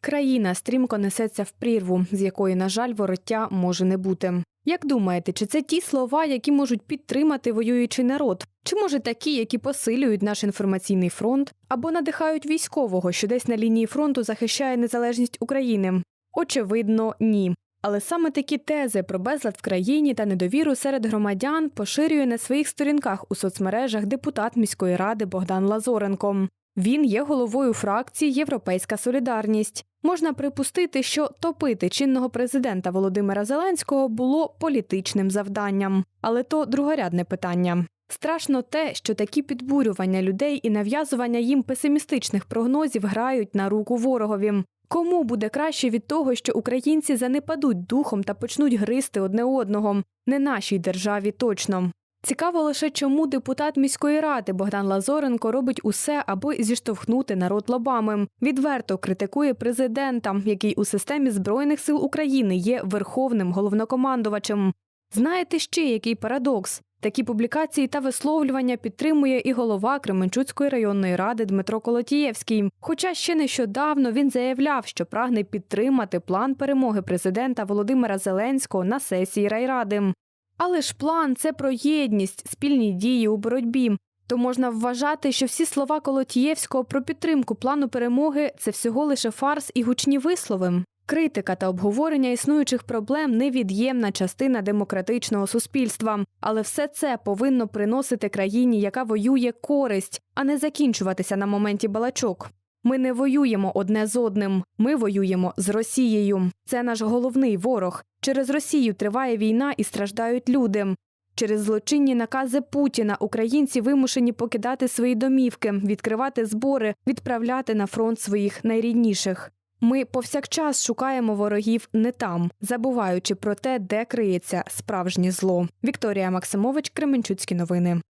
Країна стрімко несеться в прірву, з якої, на жаль, вороття може не бути. Як думаєте, чи це ті слова, які можуть підтримати воюючий народ? Чи може такі, які посилюють наш інформаційний фронт або надихають військового, що десь на лінії фронту захищає незалежність України? Очевидно, ні. Але саме такі тези про безлад в країні та недовіру серед громадян поширює на своїх сторінках у соцмережах депутат міської ради Богдан Лазоренко. Він є головою фракції Європейська Солідарність. Можна припустити, що топити чинного президента Володимира Зеленського було політичним завданням, але то другорядне питання. Страшно те, що такі підбурювання людей і нав'язування їм песимістичних прогнозів грають на руку ворогові. Кому буде краще від того, що українці занепадуть духом та почнуть гризти одне одного? Не нашій державі точно. Цікаво лише, чому депутат міської ради Богдан Лазоренко робить усе, аби зіштовхнути народ лобами. Відверто критикує президента, який у системі збройних сил України є верховним головнокомандувачем. Знаєте ще який парадокс? Такі публікації та висловлювання підтримує і голова Кременчуцької районної ради Дмитро Колотієвський. Хоча ще нещодавно він заявляв, що прагне підтримати план перемоги президента Володимира Зеленського на сесії райради. Але ж план це про єдність, спільні дії у боротьбі. То можна вважати, що всі слова Колотієвського про підтримку плану перемоги це всього лише фарс і гучні вислови. Критика та обговорення існуючих проблем невід'ємна частина демократичного суспільства, але все це повинно приносити країні, яка воює користь, а не закінчуватися на моменті балачок. Ми не воюємо одне з одним. Ми воюємо з Росією. Це наш головний ворог. Через Росію триває війна і страждають люди. Через злочинні накази Путіна українці вимушені покидати свої домівки, відкривати збори, відправляти на фронт своїх найрідніших. Ми повсякчас шукаємо ворогів не там, забуваючи про те, де криється справжнє зло. Вікторія Максимович, Кременчуцькі новини.